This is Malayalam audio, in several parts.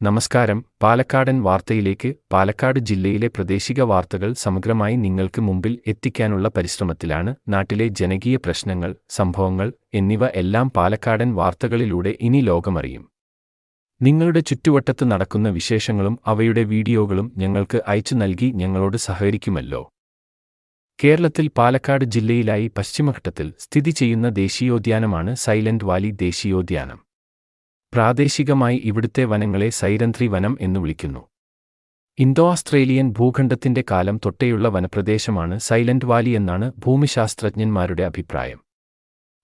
നമസ്കാരം. പാലക്കാടൻ വാർത്തയിലേക്ക് പാലക്കാട് ജില്ലയിലെ പ്രാദേശിക വാർത്തകൾ സമഗ്രമായി നിങ്ങൾക്ക് മുമ്പിൽ എത്തിക്കാനുള്ള പരിശ്രമത്തിലാണ് നാട്ടിലെ ജനകീയ പ്രശ്നങ്ങൾ സംഭവങ്ങൾ എന്നിവ എല്ലാം പാലക്കാടൻ വാർത്തകളിലൂടെ ഇനി ലോകമറിയും. നിങ്ങളുടെ ചുറ്റുവട്ടത്ത് നടക്കുന്ന വിശേഷങ്ങളും അവയുടെ വീഡിയോകളും ഞങ്ങൾക്ക് അയച്ചു നൽകി ഞങ്ങളോട് സഹകരിക്കുമല്ലോ. കേരളത്തിൽ പാലക്കാട് ജില്ലയിലായി പശ്ചിമഘട്ടത്തിൽ സ്ഥിതി ചെയ്യുന്ന ദേശീയോദ്യാനമാണ് സൈലന്റ് വാലി ദേശീയോദ്യാനം. പ്രാദേശികമായി ഇവിടുത്തെ വനങ്ങളെ സൈരന്ധ്രി വനം എന്ന് വിളിക്കുന്നു. ഇന്തോ ആസ്ട്രേലിയൻ ഭൂഖണ്ഡത്തിന്റെ കാലം തൊട്ടേയുള്ള വനപ്രദേശമാണ് സൈലന്റ് വാലി എന്നാണ് ഭൂമിശാസ്ത്രജ്ഞന്മാരുടെ അഭിപ്രായം.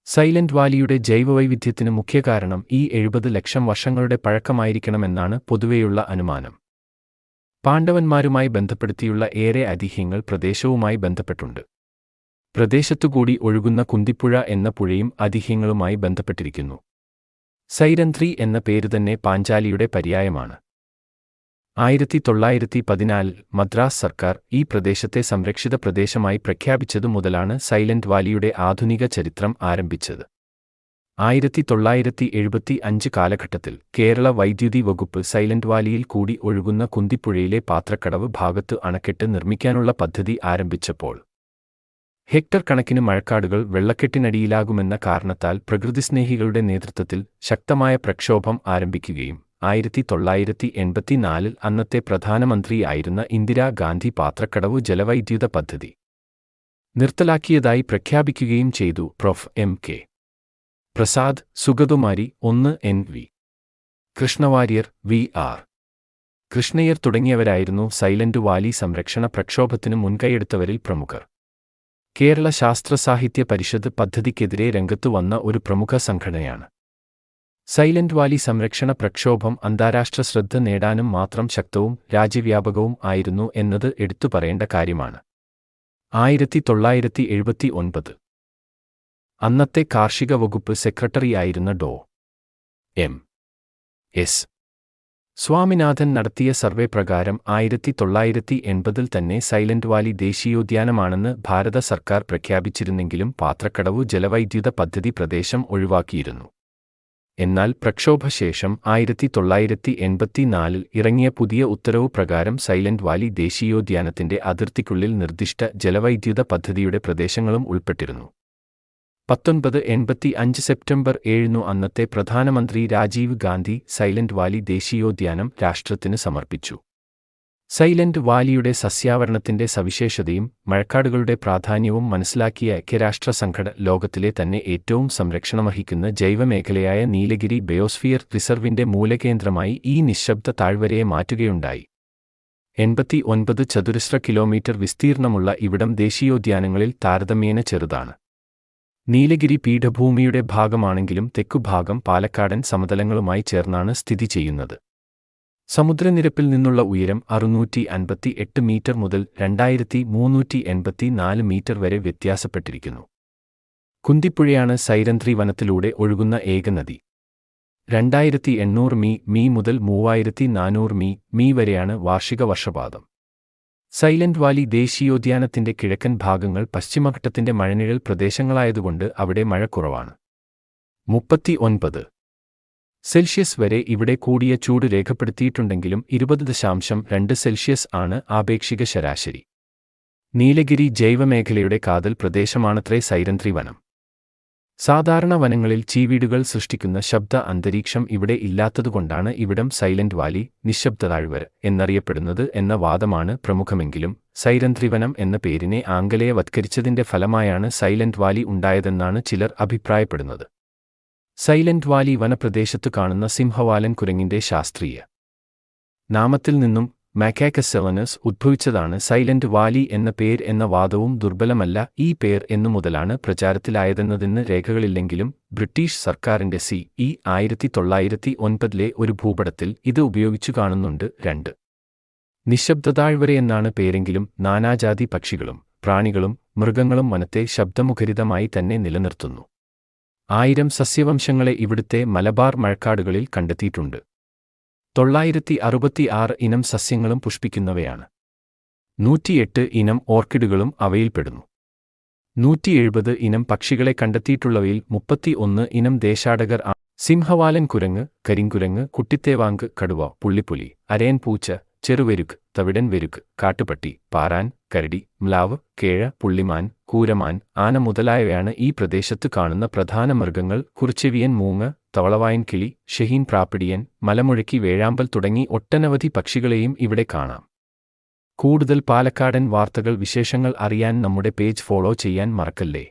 സൈലന്റ് വാലിയുടെ ജൈവവൈവിധ്യത്തിന് മുഖ്യ കാരണം ഈ എഴുപത് ലക്ഷം വർഷങ്ങളുടെ പഴക്കമായിരിക്കണമെന്നാണ് പൊതുവെയുള്ള അനുമാനം. പാണ്ഡവന്മാരുമായി ബന്ധപ്പെടുത്തിയുള്ള ഏറെ ഐതിഹ്യങ്ങൾ പ്രദേശവുമായി ബന്ധപ്പെട്ടുണ്ട്. പ്രദേശത്തുകൂടി ഒഴുകുന്ന കുന്തിപ്പുഴ എന്ന പുഴയും ഐതിഹ്യങ്ങളുമായി ബന്ധപ്പെട്ടിരിക്കുന്നു. സൈരന്ധ്രി എന്ന പേരുതന്നെ പാഞ്ചാലിയുടെ പര്യായമാണ്. ആയിരത്തി തൊള്ളായിരത്തി പതിനാലിൽ മദ്രാസ് സർക്കാർ ഈ പ്രദേശത്തെ സംരക്ഷിത പ്രദേശമായി പ്രഖ്യാപിച്ചതു മുതലാണ് സൈലന്റ് വാലിയുടെ ആധുനിക ചരിത്രം ആരംഭിച്ചത്. ആയിരത്തി തൊള്ളായിരത്തി എഴുപത്തി അഞ്ച് കാലഘട്ടത്തിൽ കേരള വൈദ്യുതി വകുപ്പ് സൈലന്റ് വാലിയിൽ കൂടി ഒഴുകുന്ന കുന്തിപ്പുഴയിലെ പാത്രക്കടവ് ഭാഗത്ത് അണക്കെട്ട് നിർമ്മിക്കാനുള്ള പദ്ധതി ആരംഭിച്ചപ്പോൾ ഹെക്ടർ കണക്കിന് മഴക്കാടുകൾ വെള്ളക്കെട്ടിനടിയിലാകുമെന്ന കാരണത്താൽ പ്രകൃതിസ്നേഹികളുടെ നേതൃത്വത്തിൽ ശക്തമായ പ്രക്ഷോഭം ആരംഭിക്കുകയും ആയിരത്തി തൊള്ളായിരത്തി എൺപത്തിനാലിൽ അന്നത്തെ പ്രധാനമന്ത്രിയായിരുന്ന ഇന്ദിരാഗാന്ധി പാത്രക്കടവ് ജലവൈദ്യുത പദ്ധതി നിർത്തലാക്കിയതായി പ്രഖ്യാപിക്കുകയും ചെയ്തു prof. M. K. Prasad Sugathakumari ഒന്ന്. N. V. Krishna Warrier V. R. Krishna Iyer തുടങ്ങിയവരായിരുന്നു Silent Valley സംരക്ഷണ പ്രക്ഷോഭത്തിന് മുൻകൈയെടുത്തവരിൽ പ്രമുഖർ. കേരള ശാസ്ത്ര സാഹിത്യ പരിഷത്ത് പദ്ധതിക്കെതിരെ രംഗത്തു വന്ന ഒരു പ്രമുഖ സംഘടനയാണ്. സൈലന്റ് വാലി സംരക്ഷണ പ്രക്ഷോഭം അന്താരാഷ്ട്ര ശ്രദ്ധ നേടാനും മാത്രം ശക്തവും രാജ്യവ്യാപകവും ആയിരുന്നു എന്നത് എടുത്തു പറയേണ്ട കാര്യമാണ്. ആയിരത്തി തൊള്ളായിരത്തി എഴുപത്തി ഒൻപത് അന്നത്തെ കാർഷിക വകുപ്പ് സെക്രട്ടറിയായിരുന്ന ഡോ. എം. എസ്. സ്വാമിനാഥൻ നടത്തിയ സർവേ പ്രകാരം ആയിരത്തി തൊള്ളായിരത്തി എൺപതിൽ തന്നെ സൈലന്റ് വാലി ദേശീയോദ്യാനമാണെന്ന് ഭാരത സർക്കാർ പ്രഖ്യാപിച്ചിരുന്നെങ്കിലും പാത്രക്കടവു ജലവൈദ്യുത പദ്ധതി പ്രദേശം ഒഴിവാക്കിയിരുന്നു. എന്നാൽ പ്രക്ഷോഭശേഷം ആയിരത്തി തൊള്ളായിരത്തി എൺപത്തിനാലിൽ ഇറങ്ങിയ പുതിയ ഉത്തരവ് പ്രകാരം സൈലന്റ് വാലി ദേശീയോദ്യാനത്തിന്റെ അതിർത്തിക്കുള്ളിൽ നിർദ്ദിഷ്ട ജലവൈദ്യുത പദ്ധതിയുടെ പ്രദേശങ്ങളും ഉൾപ്പെട്ടിരുന്നു. പത്തൊൻപത് എൺപത്തി അഞ്ച് സെപ്റ്റംബർ ഏഴിനു അന്നത്തെ പ്രധാനമന്ത്രി രാജീവ് ഗാന്ധി സൈലന്റ് വാലി ദേശീയോദ്യാനം രാഷ്ട്രത്തിന് സമർപ്പിച്ചു. സൈലന്റ് വാലിയുടെ സസ്യാവരണത്തിന്റെ സവിശേഷതയും മഴക്കാടുകളുടെ പ്രാധാന്യവും മനസ്സിലാക്കിയ ഐക്യരാഷ്ട്ര സംഘടന ലോകത്തിലെ തന്നെ ഏറ്റവും സംരക്ഷണമഹിക്കുന്ന ജൈവമേഖലയായ നീലഗിരി ബയോസ്ഫിയർ റിസർവിന്റെ മൂലകേന്ദ്രമായി ഈ നിശബ്ദ താഴ്വരയെ മാറ്റുകയുണ്ടായി. എൺപത്തി ഒൻപത് ചതുരശ്ര കിലോമീറ്റർ വിസ്തീർണമുള്ള ഇവിടം ദേശീയോദ്യാനങ്ങളിൽ താരതമ്യേന ചെറുതാണ്. നീലഗിരി പീഠഭൂമിയുടെ ഭാഗമാണെങ്കിലും തെക്കുഭാഗം പാലക്കാടൻ സമതലങ്ങളുമായി ചേർന്നാണ് സ്ഥിതി ചെയ്യുന്നത്. സമുദ്രനിരപ്പിൽ നിന്നുള്ള ഉയരം അറുന്നൂറ്റി അൻപത്തി എട്ട് മീറ്റർ മുതൽ രണ്ടായിരത്തി മൂന്നൂറ്റി എൺപത്തി നാല് മീറ്റർ വരെ വ്യത്യാസപ്പെട്ടിരിക്കുന്നു. കുന്തിപ്പുഴയാണ് സൈരന്ധ്രി വനത്തിലൂടെ ഒഴുകുന്ന ഏക നദി. രണ്ടായിരത്തി എണ്ണൂറ് മീ മീ മുതൽ മൂവായിരത്തി നാനൂറ് മീ മീ വരെയാണ് വാർഷിക വർഷപാതം. സൈലന്റ് വാലി ദേശീയോദ്യാനത്തിന്റെ കിഴക്കൻ ഭാഗങ്ങൾ പശ്ചിമഘട്ടത്തിന്റെ മഴനിഴൽ പ്രദേശങ്ങളായതുകൊണ്ട് അവിടെ മഴക്കുറവാണ് കുറവാണ്. മുപ്പത്തി ഒൻപത് സെൽഷ്യസ് വരെ ഇവിടെ കൂടിയ ചൂട് രേഖപ്പെടുത്തിയിട്ടുണ്ടെങ്കിലും ഇരുപത് ദശാംശം രണ്ട് സെൽഷ്യസ് ആണ് ആപേക്ഷിക ശരാശരി. നീലഗിരി ജൈവമേഖലയുടെ കാതൽ പ്രദേശമാണത്രേ സൈരന്ധ്രി വനം സാധാരണ വനങ്ങളിൽ ചീവീടുകൾ സൃഷ്ടിക്കുന്ന ശബ്ദ അന്തരീക്ഷം ഇവിടെ ഇല്ലാത്തതുകൊണ്ടാണ് ഇവിടം സൈലന്റ് വാലി നിശബ്ദ എന്നറിയപ്പെടുന്നത് എന്ന വാദമാണ് പ്രമുഖമെങ്കിലും സൈരന്ധ്രിവനം എന്ന പേരിനെ ആംഗലേയവത്കരിച്ചതിന്റെ ഫലമായാണ് സൈലന്റ് വാലി ഉണ്ടായതെന്നാണ് ചിലർ അഭിപ്രായപ്പെടുന്നത്. സൈലന്റ് വാലി വനപ്രദേശത്തു കാണുന്ന സിംഹവാലൻ കുരങ്ങിന്റെ ശാസ്ത്രീയ നാമത്തിൽ നിന്നും മാക്കാക്കസെവനസ് ഉദ്ഭവിച്ചതാണ് സൈലന്റ് വാലി എന്ന പേര് എന്ന വാദവും ദുർബലമല്ല ഈ പേർ എന്നു മുതലാണ് പ്രചാരത്തിലായതെന്നതിന് രേഖകളില്ലെങ്കിലും ബ്രിട്ടീഷ് സർക്കാരിന്റെ സി ഇ ആയിരത്തി തൊള്ളായിരത്തി ഒൻപതിലെ ഒരു ഭൂപടത്തിൽ ഇത് ഉപയോഗിച്ചു കാണുന്നുണ്ട് രണ്ട്. നിശബ്ദതാഴ്വരയെന്നാണ് പേരെങ്കിലും നാനാജാതി പക്ഷികളും പ്രാണികളും മൃഗങ്ങളും വനത്തെ ശബ്ദമുഖരിതമായി തന്നെ നിലനിർത്തുന്നു. ആയിരം സസ്യവംശങ്ങളെ ഇവിടുത്തെ മലബാർ മഴക്കാടുകളിൽ കണ്ടെത്തിയിട്ടുണ്ട്. തൊള്ളായിരത്തി അറുപത്തി ആറ് ഇനം സസ്യങ്ങളും പുഷ്പിക്കുന്നവയാണ്. നൂറ്റിയെട്ട് ഇനം ഓർക്കിഡുകളും അവയിൽപ്പെടുന്നു നൂറ്റി എഴുപത് ഇനം പക്ഷികളെ കണ്ടെത്തിയിട്ടുള്ളവയിൽ മുപ്പത്തി ഒന്ന് ഇനം ദേശാടകർ ആ സിംഹവാലൻ കുരങ്ങ് കരിങ്കുരങ്ങ് കുട്ടിത്തേവാങ്ക് കടുവ പുള്ളിപ്പുലി അരയൻ പൂച്ച ചെറുവെരുക്ക് തവിടൻ വെരുക്ക് കാട്ടുപട്ടി പാറാൻ കരടി മ്ലാവ് കേഴ പുള്ളിമാൻ കൂരമാൻ ആന മുതലായവയാണ് ഈ പ്രദേശത്ത് കാണുന്ന പ്രധാന മൃഗങ്ങൾ കുറിച്ചെവിയൻ മൂങ്ങ് തവളവായൻ കിളി ഷഹീൻ പ്രാപ്പിടിയൻ മലമുഴക്കി വേഴാമ്പൽ തുടങ്ങി ഒട്ടനവധി പക്ഷികളെയും ഇവിടെ കാണാം. കൂടുതൽ പാലക്കാടൻ വാർത്തകൾ വിശേഷങ്ങൾ അറിയാൻ നമ്മുടെ പേജ് ഫോളോ ചെയ്യാൻ മറക്കല്ലേ?